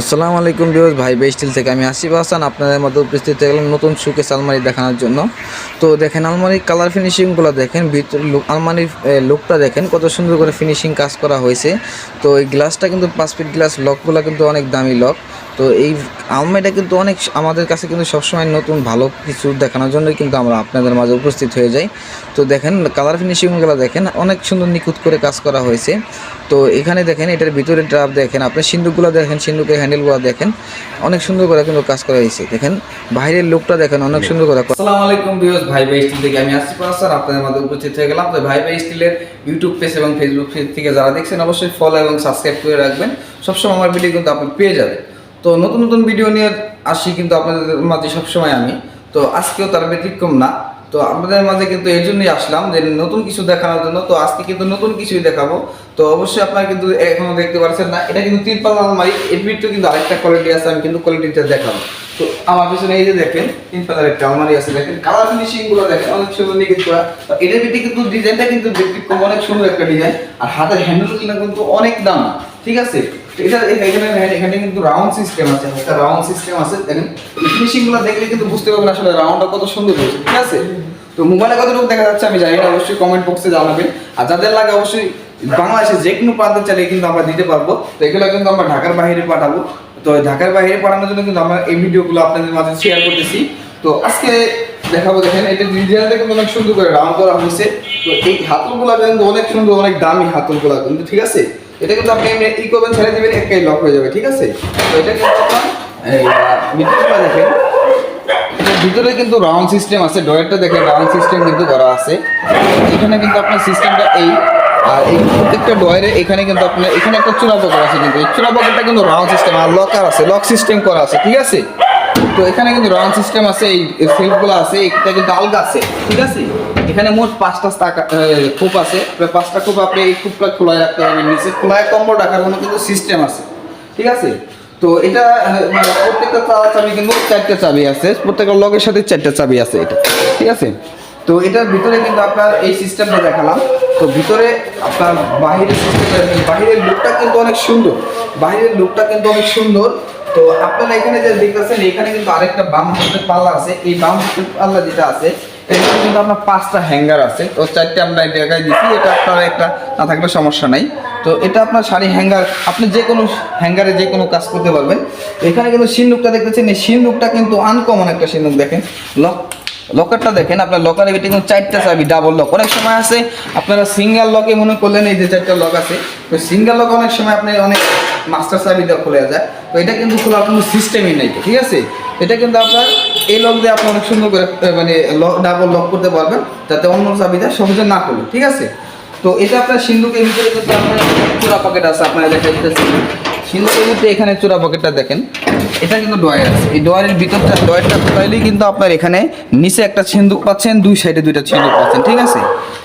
আসসালামু আলাইকুম বিরোজ ভাই বেস্টিল থেকে আমি আসিফ হাসান। আপনাদের মধ্যে উপস্থিত হয়ে গেলাম নতুন সুকেশ আলমারি দেখানোর জন্য। তো দেখেন আলমারির কালার ফিনিশিংগুলো দেখেন, ভিতরে লুক আলমারির লুকটা দেখেন কত সুন্দর করে ফিনিশিং কাজ করা হয়েছে। তো এই গ্লাসটা কিন্তু পাঁচ ফিট গ্লাস, লকগুলো কিন্তু অনেক দামি লক। তো এই আলমারিটা কিন্তু অনেক আমাদের কাছে কিন্তু সবসময় নতুন ভালো কিছু দেখানোর জন্যই কিন্তু আমরা আপনাদের মাঝে উপস্থিত হয়ে যাই। তো দেখেন, কালার ফিনিশিংগুলো দেখেন, অনেক সুন্দর নিখুঁত করে কাজ করা হয়েছে। তো এখানে দেখেন, এটার ভিতরে ড্রাফ দেখেন আপনি সিন্ধুকগুলো দেখেন, সিন্দুকের হ্যান্ডেলগুলো দেখেন, অনেক সুন্দর করে কিন্তু কাজ করা হয়েছে। দেখেন, বাইরের লুকটা দেখেন, অনেক সুন্দর করে আসসালামু আলাইকুম ভাই ভাই স্টিল থেকে আমি আসিফ হাসান আপনাদের মধ্যে উপস্থিত হয়ে গেলাম। তো ভাই ভাই স্টিলের ইউটিউব পেজ এবং ফেসবুক পেজ থেকে যারা দেখছেন, অবশ্যই ফলো এবং সাবস্ক্রাইব করে রাখবেন। সবসময় আমার ভিডিও কিন্তু আপনি পেয়ে যাবেন। তো নতুন নতুন ভিডিও নিয়ে আসি কিন্তু আপনাদের মাঝে সবসময় আমি। তো আজকেও তার ব্যতিক্রম না। তো আপনাদের মাঝে কিন্তু এই জন্যই আসলাম যে নতুন কিছু দেখানোর জন্য। তো আজকে কিন্তু নতুন কিছুই দেখাবো। তো অবশ্যই আপনারা কিন্তু এখনও দেখতে পাচ্ছেন না। এটা কিন্তু তিন তিরপাল আলমারি। এর ভিতরে কিন্তু আরেকটা কোয়ালিটি আছে, আমি কিন্তু কোয়ালিটিটা দেখাবো। তো আমার পিছনে এই যে দেখেন, তিনপালের একটা আলমারি আছে দেখেন। কালার ফিনিশিংগুলো দেখেন, অনেক সুন্দর নিখুঁত করা। তো এটার ভিতরে কিন্তু ডিজাইনটা কিন্তু ব্যতিক্রম, অনেক সুন্দর একটা ডিজাইন আর হাতের হ্যান্ডেল কিন্তু অনেক দাম। ঠিক আছে? এটা এখানে এখানে কিন্তু রাউন্ড সিস্টেম আছে, একটা রাউন্ড সিস্টেম আছে। দেখেন দেখলে কিন্তু বুঝতে পারবেন আসলে রাউন্ডটা কত সুন্দর হয়েছে, ঠিক আছে? তো মোবাইলে দেখা যাচ্ছে আমি জানি না, অবশ্যই কমেন্ট বক্সে জানাবেন। আর যাদের লাগে অবশ্যই বাংলাদেশে যে কোনো প্রান্তে চাইলে কিন্তু আমরা দিতে পারব। তো এগুলো কিন্তু আমরা ঢাকার বাইরে পাঠাবো। তো ঢাকার বাইরে পাঠানোর জন্য কিন্তু আমরা এই ভিডিওগুলো আপনাদের মাঝে শেয়ার করতেছি। তো আজকে দেখাবো, দেখেন, এটা ডিজাইনটা কিন্তু অনেক সুন্দর করে রাউন্ড করা হয়েছে। তো এই হাতলগুলো কিন্তু অনেক সুন্দর, অনেক দামি হাতলগুলো কিন্তু, ঠিক আছে? এটা কিন্তু আপনি ই করবেন ছেড়ে দিবেন একাই লক হয়ে যাবে, ঠিক আছে? তো এটা কিন্তু দেখেন ভিতরে কিন্তু রাউন্ড সিস্টেম আছে ডয়ারটা দেখেন রাউন্ড সিস্টেম কিন্তু করা আছে। এখানে কিন্তু আপনার সিস্টেমটা এই, আর এই প্রত্যেকটা ডয়ারে এখানে কিন্তু আপনার, এখানে একটা চূড়া পকেট আছে কিন্তু, এই চূড়া পকেটটা কিন্তু রাউন্ড সিস্টেম আর লকার আছে লক সিস্টেম করা আছে, ঠিক আছে? তো এখানে কিন্তু রাউন্ড সিস্টেম আছে, এই সেলফগুলো আছে এটা কিন্তু আলগা আছে, ঠিক আছে? এখানে মোট পাঁচটা কূপ আছে। পাঁচটা কূপ আপনি এই কূপটা খোলায় রাখতে পারবেন নিচে খোলায় কম্বল রাখার কোনো কিন্তু সিস্টেম আছে। ঠিক আছে? তো এটা মানে প্রত্যেকটা চাবি কিন্তু চারটে চাবি আছে, প্রত্যেকটা লগের সাথে চারটে চাবি আছে এটা। ঠিক আছে? তো এটার ভিতরে কিন্তু আপনার এই সিস্টেমটা দেখালাম। তো ভিতরে আপনার বাহিরের সিস্টেমটা বাহিরের লুকটা কিন্তু অনেক সুন্দর। বাহিরের লুকটা কিন্তু অনেক সুন্দর। তো আপনারা এখানে যে দেখতেছেন, এখানে কিন্তু আরেকটা বাম হাতের পাল্লা আছে। এই বাম হাতের পাল্লা যেটা আছে এখানে কিন্তু আপনার পাঁচটা হ্যাঙ্গার আছে। তো চারটে আমরা এই জায়গায় দিচ্ছি এটা আপনার একটা না থাকলে সমস্যা নাই। তো এটা আপনার শাড়ি হ্যাঙ্গার আপনি যে কোনো হ্যাঙ্গারে যে কোনো কাজ করতে পারবেন। এখানে কিন্তু সিন্দুকটা দেখতেছেন, এই সিন্দুকটা কিন্তু আনকমন একটা সিন্দুক দেখেন। লক লকারটা দেখেন, আপনার লকারের ভিতরে কিন্তু চারটা চাবি ডাবল লক অনেক সময় আছে, আপনারা সিঙ্গেল লকে মনে করলেন এই যে চারটা লক আছে। তো সিঙ্গেল লক অনেক সময় আপনি অনেক মাস্টার চাবি দিয়ে খুলে যায়। তো এটা কিন্তু খোলার কোনো সিস্টেমই নাই ঠিক আছে? এটা কিন্তু আপনার এই লক দিয়ে আপনি অনেক সুন্দর করে মানে ডাবল লক করতে পারবেন, যাতে অন্য চাবি দিয়ে সহজে না খুলে, ঠিক আছে? তো এটা আপনার সিন্ধুকের ভিতরে কিন্তু আপনার চূড়া পকেট আছে, আপনারা দেখা দিতেছেন। সিন্ধুকের ভিতরে এখানে চূড়া পকেটটা দেখেন। এটা কিন্তু ডয়ার আছে। এই ডয়ারের ভিতরটা ডয়ারটা খোলাইলেই কিন্তু আপনার এখানে নিচে একটা সিন্ধুক পাচ্ছেন, দুই সাইডে দুইটা সিন্ধুক পাচ্ছেন, ঠিক আছে?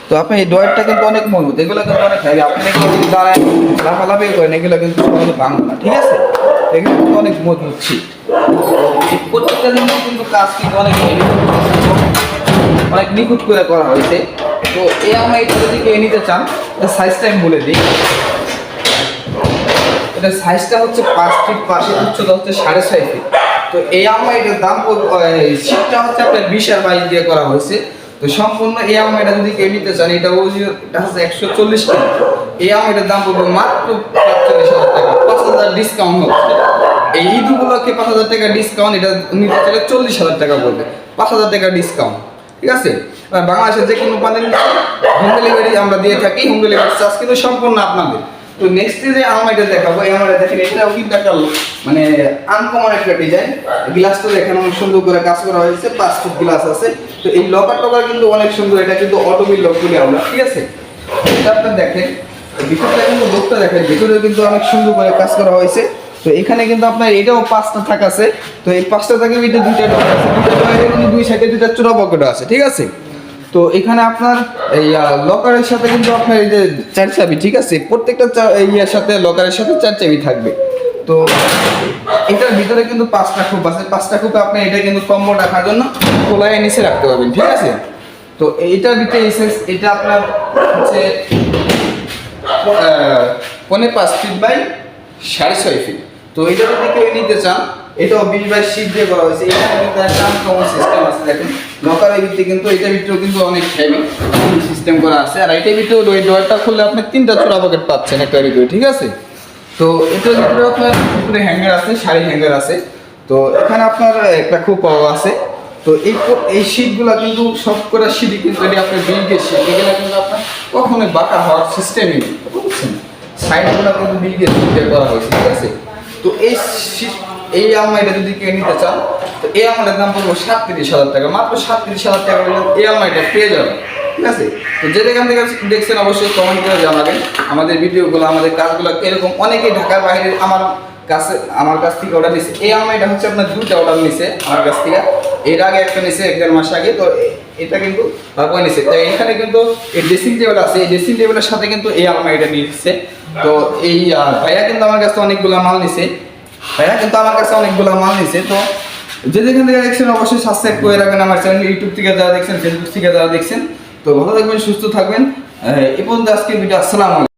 তো আপনি এই ডয়ারটা কিন্তু অনেক মজবুত। এগুলো কিন্তু অনেক হেভি আপনি যদি দাঁড়ায়, লাফালাফি করেন, এগুলো কিন্তু সহজে ভাঙবে না, ঠিক আছে? এগুলো কিন্তু অনেক মজবুত ছিল প্রত্যেকটা জিনিস কিন্তু কাজ অনেক অনেক নিখুঁত করে করা হয়েছে। তো এই আমরা এটা যদি কেউ নিতে চান সাইজটা আমি বলে দিই। এটা সাইজটা হচ্ছে পাঁচ ফিট পাশে উচ্চতা হচ্ছে সাড়ে ছয় ফিট তো এই আলমারিটার দাম শীতটা হচ্ছে আপনার বিশ আর বাইশ দিয়ে করা হয়েছে। তো সম্পূর্ণ এই আলমারিটা যদি কেউ নিতে চান, এটা এটা হচ্ছে একশো চল্লিশ টাকা। এই আলমারিটার দাম পড়বে মাত্র হাজার টাকা। পাঁচ হাজার ডিসকাউন্ট হচ্ছে। এই উপলক্ষে পাঁচ হাজার টাকা ডিসকাউন্ট এটা নিতে চাইলে চল্লিশ হাজার টাকা পড়বে পাঁচ হাজার টাকা ডিসকাউন্ট ঠিক আছে? বাংলাদেশের যে কোনো প্যানেল হোম ডেলিভারি আমরা দিয়ে থাকি হোম ডেলিভারি চার্জ কিন্তু সম্পূর্ণ আপনাদের। তো নেক্সট যে আলমারিটা দেখাবো, এই আলমারিটা দেখেন, এটাও কিন্তু একটা মানে আনকমন একটা ডিজাইন গ্লাসটা দেখেন, অনেক সুন্দর করে কাজ করা হয়েছে, পাঁচ ফুট গ্লাস আছে। তো এই লকার টকার কিন্তু অনেক সুন্দর, এটা কিন্তু অটোমিল লক বলি আমরা, ঠিক আছে? এটা আপনার দেখেন, ভিতরটা কিন্তু লোকটা দেখেন ভিতরে কিন্তু অনেক সুন্দর করে কাজ করা হয়েছে। তো এখানে কিন্তু আপনার এটাও পাঁচটা থাক আছে। তো এই পাঁচটা থাকে ভিতরে দুইটা কিন্তু দুই সাইডে দুইটা চোরা পকেটও আছে ঠিক আছে? তো এখানে আপনার এই লকারের সাথে কিন্তু আপনার এই যে চার চাবি ঠিক আছে? প্রত্যেকটা ইয়ার সাথে লকারের সাথে চার চাবি থাকবে। তো এটার ভিতরে কিন্তু পাঁচটা খুব আছে। পাঁচটা খুপে আপনি এটা কিন্তু কম্বল রাখার জন্য কোলায় নিচে রাখতে পারবেন ঠিক আছে? তো এইটার ভিতরে এসেস এটা আপনার হচ্ছে আহ, পৌনে পাঁচ ফিট বাই সাড়ে ছয় ফিট তো এটা যদি কেউ নিতে চান, এটাও বিশ বাই শীত দিয়ে করা হয়েছে। এখানে কিন্তু একটা সিস্টেম আছে, দেখেন। লকারের ভিতরে কিন্তু এটার ভিতরেও কিন্তু অনেক হেভি সিস্টেম করা আছে। আর এটার ভিতরে ওই ডোরটা খুললে আপনি তিনটা চোরা পকেট পাচ্ছেন একটা ভিতরে ঠিক আছে? তো এটার ভিতরে আপনার উপরে হ্যাঙ্গার আছে শাড়ি হ্যাঙ্গার আছে। তো এখানে আপনার একটা খুব পাওয়া আছে। তো এই এই শীটগুলো কিন্তু সব কটা শীটই কিন্তু এটি আপনার বিল বিলগের শীট এগুলো কিন্তু আপনার কখনোই বাঁকা হওয়ার সিস্টেমই বুঝছেন? সাইডগুলো কিন্তু বিলগের শীট করা হয়েছে, ঠিক আছে? তো এই এই আলমারিটা যদি কেউ নিতে চান, তো এই আলমারিটার দাম পড়ব সাতত্রিশ হাজার টাকা। মাত্র সাতত্রিশ হাজার টাকা এই আলমারিটা পেয়ে যাবেন। ঠিক আছে? তো যে যেখান থেকে দেখছেন, অবশ্যই কমেন্ট করে জানাবেন। আমাদের ভিডিওগুলো, আমাদের কাজগুলো এরকম অনেকেই ঢাকার বাইরে আমার কাছে, আমার কাছ থেকে অর্ডার নিছে। এই আলমারিটা হচ্ছে আপনার দুটো অর্ডার নিছে, আমার কাছ থেকে। এর আগে একটা নিছে এক দেড় মাস আগে। তো এটা কিন্তু ভগবান নিছে তো এখানে কিন্তু এই ড্রেসিং টেবিল আছে। এই ড্রেসিং টেবিলের সাথে কিন্তু এই আলমারিটা নিচ্ছে তো এই ভাইয়া কিন্তু আমার কাছে অনেকগুলো মাল নিছে। ভাইয়া কিন্তু আমার কাছে অনেকগুলো মাল নিছে। তো যে যেখান থেকে দেখছেন অবশ্যই সাবস্ক্রাইব করে রাখবেন আমার চ্যানেল ইউটিউব থেকে যারা দেখছেন ফেসবুক থেকে যারা দেখছেন। তো ভালো থাকবেন, সুস্থ থাকবেন। এবং পর্যন্ত আজকের ভিডিও আসসালাম